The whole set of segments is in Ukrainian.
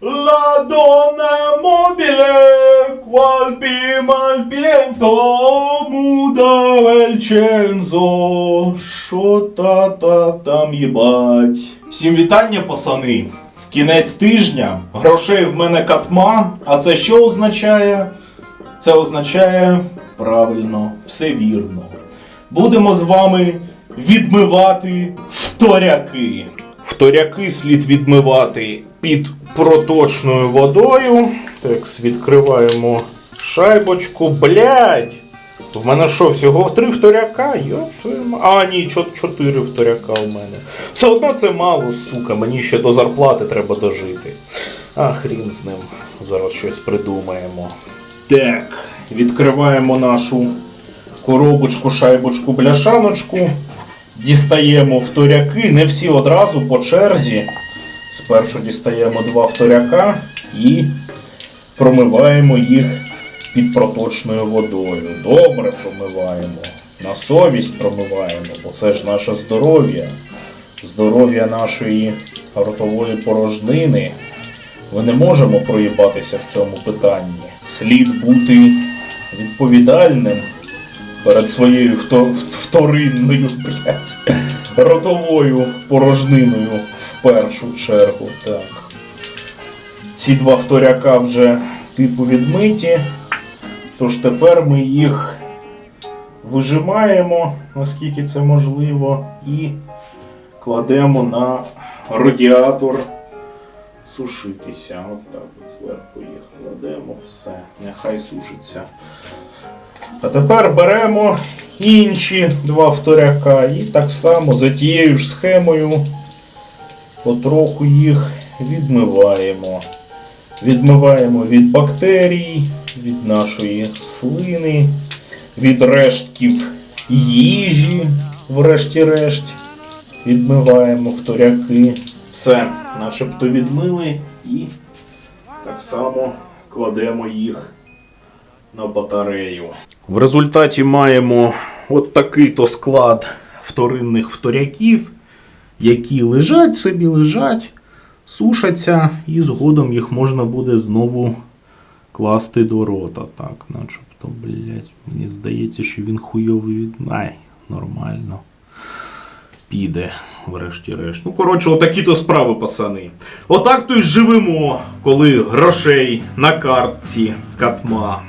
La donna mobile, qual prima al viento, muda Вельчензо, що та та там їбать. Всім вітання, пацани. Кінець тижня, грошей в мене катма, а це що означає? Це означає правильно, все вірно. Будемо з вами відмивати вторяки. Вторяки слід відмивати під проточною водою. Так, відкриваємо шайбочку. Блять! В мене що, всього три вторяка? А, ні, чотири вторяка у мене. Все одно це мало, сука, мені ще до зарплати треба дожити. А, хрін з ним. Зараз щось придумаємо. Так, відкриваємо нашу коробочку, шайбочку, бляшаночку. Дістаємо вторяки, не всі одразу по черзі. Спершу дістаємо два вторяка і промиваємо їх під проточною водою. Добре промиваємо. На совість промиваємо, бо це ж наше здоров'я. Здоров'я нашої ротової порожнини. Ми не можемо проїбатися в цьому питанні. Слід бути відповідальним перед своєю вто- вторинною, блядь, ротовою порожниною в першу чергу. Так. Ці два вторяка вже типу відмиті. Тож тепер ми їх вижимаємо, наскільки це можливо, і кладемо на радіатор сушитися. От так от зверху їх кладемо, все, нехай сушиться. А тепер беремо інші два вторяка і так само за тією ж схемою потроху їх відмиваємо. Відмиваємо від бактерій, від нашої слини, від рештків їжі, врешті-решт. Відмиваємо вторяки. Все, начебто відмили і так само кладемо їх на батарею. В результаті маємо от такий то склад вторинних вторяків, які лежать собі, лежать, сушаться, і згодом їх можна буде знову класти до рота. Так, начебто, блять, мені здається, що він хуйовий від. Ай, нормально. Піде, врешті-решт. Ну, коротше, отакі то справи, пацани. Отак то й живемо, коли грошей на картці катма.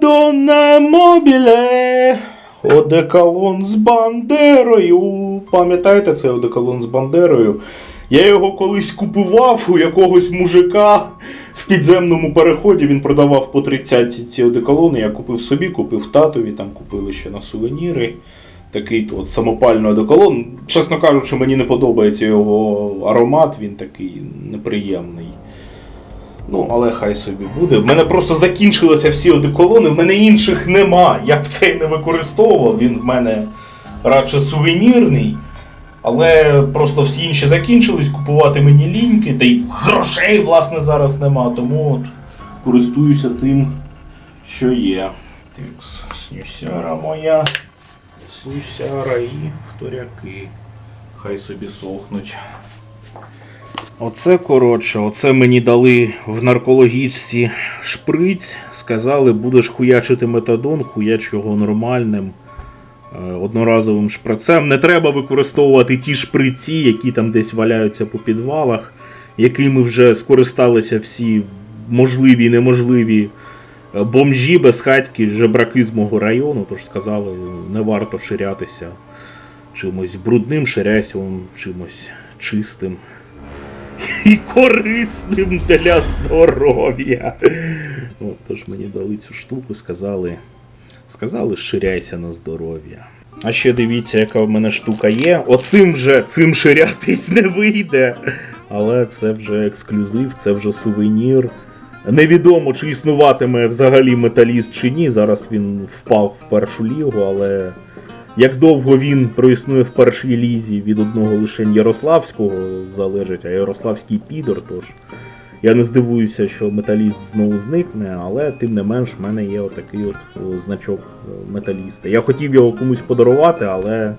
Donna mobile. Одеколон з Бандерою. Пам'ятаєте цей одеколон з Бандерою? Я його колись купував у якогось мужика в підземному переході. Він продавав по 30 ці- одеколони. Я купив собі, купив татові, там купили ще на сувеніри. Такий от самопальний одеколон. Чесно кажучи, мені не подобається його аромат, він такий неприємний. Ну, але хай собі буде. В мене просто закінчилися всі одеколони, в мене інших нема. Я б цей не використовував, він в мене радше сувенірний. Але просто всі інші закінчились, купувати мені ліньки, та й грошей, власне, зараз нема. Тому от користуюся тим, що є. Так, снюсяра моя, снюсяра і вторяки. Хай собі сохнуть. Оце коротше, оце мені дали в наркологічці шприць. Сказали, будеш хуячити метадон, хуяч його нормальним одноразовим шприцем. Не треба використовувати ті шприці, які там десь валяються по підвалах, якими вже скористалися всі можливі і неможливі е, бомжі безхатьки, жебраки з мого району. Тож сказали, не варто ширятися чимось брудним, ширяйся чимось чистим і корисним для здоров'я. От, тож мені дали цю штуку, сказали, сказали, ширяйся на здоров'я. А ще дивіться, яка в мене штука є. Оцим же цим ширятись не вийде. Але це вже ексклюзив, це вже сувенір. Невідомо, чи існуватиме взагалі металіст чи ні. Зараз він впав в першу лігу, але як довго він проіснує в першій лізі від одного лише Ярославського залежить, а Ярославський підор, тож Я не здивуюся, що металіст знову зникне, але тим не менш в мене є отакий от значок е, металіста. Я хотів його комусь подарувати, але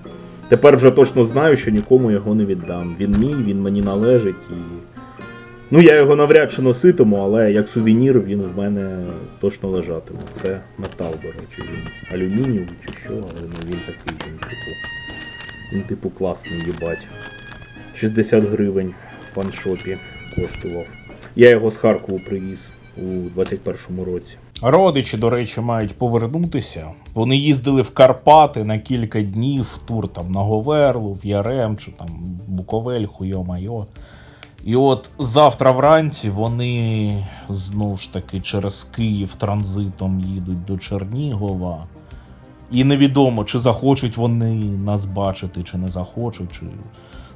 тепер вже точно знаю, що нікому його не віддам. Він мій, він мені належить і. Ну, я його навряд чи носитиму, але як сувенір він в мене точно лежатиме. Це метал, до речі. Він алюмінієвий чи що, але ну, він такий, він типу. Він типу класний, їбать. 60 гривень в фаншопі коштував. Я його з Харкову привіз у 21-му році. Родичі, до речі, мають повернутися. Вони їздили в Карпати на кілька днів, тур там на Говерлу, в Ярем чи там Буковель, хуйо-майо. І от завтра вранці вони знову ж таки через Київ транзитом їдуть до Чернігова. І невідомо, чи захочуть вони нас бачити, чи не захочуть, чи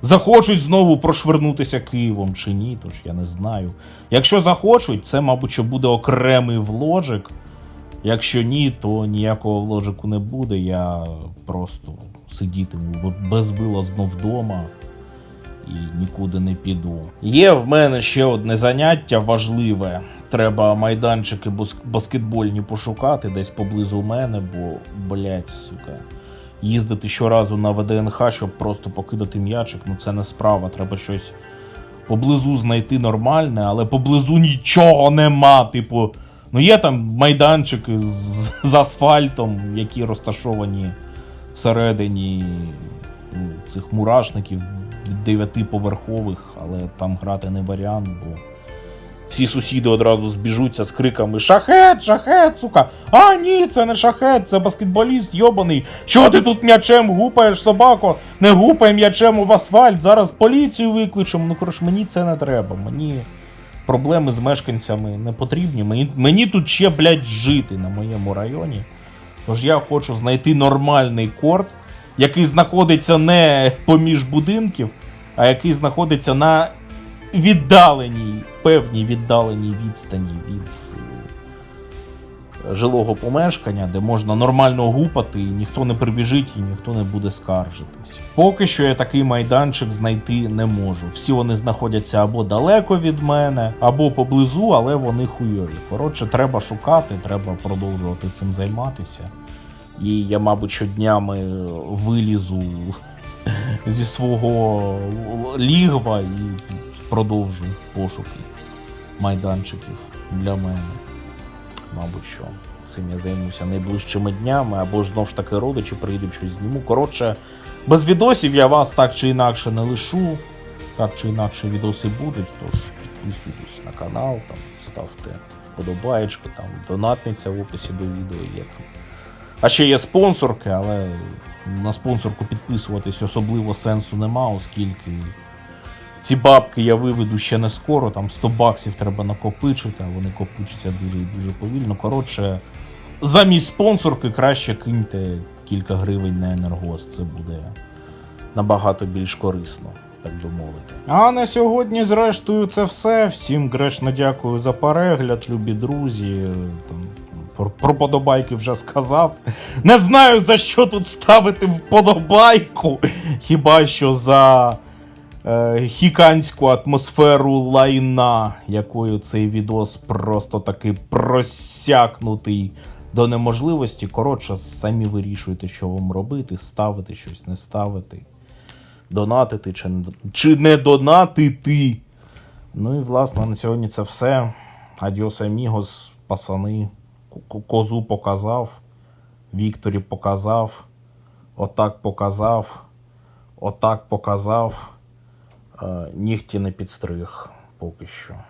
захочуть знову прошвернутися Києвом чи ні, тож я не знаю. Якщо захочуть, це, мабуть, буде окремий вложик. Якщо ні, то ніякого вложику не буде. Я просто сидітиму безвилазно вдома і нікуди не піду. Є в мене ще одне заняття важливе. Треба майданчики баскетбольні пошукати десь поблизу мене, бо, блять, сука. Їздити щоразу на ВДНХ, щоб просто покидати м'ячик, ну це не справа. Треба щось поблизу знайти нормальне, але поблизу нічого нема. Типу, ну є там майданчики з, з асфальтом, які розташовані всередині ну, цих мурашників дев'ятиповерхових, але там грати не варіант, бо всі сусіди одразу збіжуться з криками Шахет, шахет, сука! А ні, це не шахет, це баскетболіст йобаний. Чого ти тут м'ячем гупаєш, собако? Не гупай м'ячем в асфальт, зараз поліцію викличемо. Ну коротше, мені це не треба. Мені проблеми з мешканцями не потрібні. Мені, мені тут ще, блядь, жити на моєму районі. Тож я хочу знайти нормальний корт, який знаходиться не поміж будинків, а який знаходиться на віддаленій, певній віддаленій відстані від е, жилого помешкання, де можна нормально гупати, і ніхто не прибіжить і ніхто не буде скаржитись. Поки що я такий майданчик знайти не можу. Всі вони знаходяться або далеко від мене, або поблизу, але вони хуйові. Коротше, треба шукати, треба продовжувати цим займатися. І я, мабуть, щоднями вилізу зі свого лігва і продовжу пошуки майданчиків для мене. Мабуть, що цим я займуся найближчими днями, або ж знов ж таки родичі прийдуть щось зніму. Коротше, без відосів я вас так чи інакше не лишу. Так чи інакше відоси будуть, тож підписуйтесь на канал, там, ставте вподобаєчки, там донатниця в описі до відео є. А ще є спонсорки, але на спонсорку підписуватись особливо сенсу нема, оскільки ці бабки я виведу ще не скоро, там 100 баксів треба накопичити, а вони копичаться дуже дуже повільно. Коротше, замість спонсорки краще киньте кілька гривень на енергоз. Це буде набагато більш корисно, так би мовити. А на сьогодні, зрештою, це все. Всім грешно дякую за перегляд, любі друзі. Там, про, подобайки вже сказав. Не знаю за що тут ставити вподобайку. Хіба що за хіканську атмосферу лайна, якою цей відос просто таки просякнутий до неможливості. Коротше, самі вирішуєте, що вам робити, ставити щось, не ставити, донатити чи, не- чи не донатити. Ну і власне на сьогодні це все. Адіос амігос, пацани. Ку- Козу показав, Вікторі показав, отак показав, отак показав. Е, Нігті не підстриг поки що.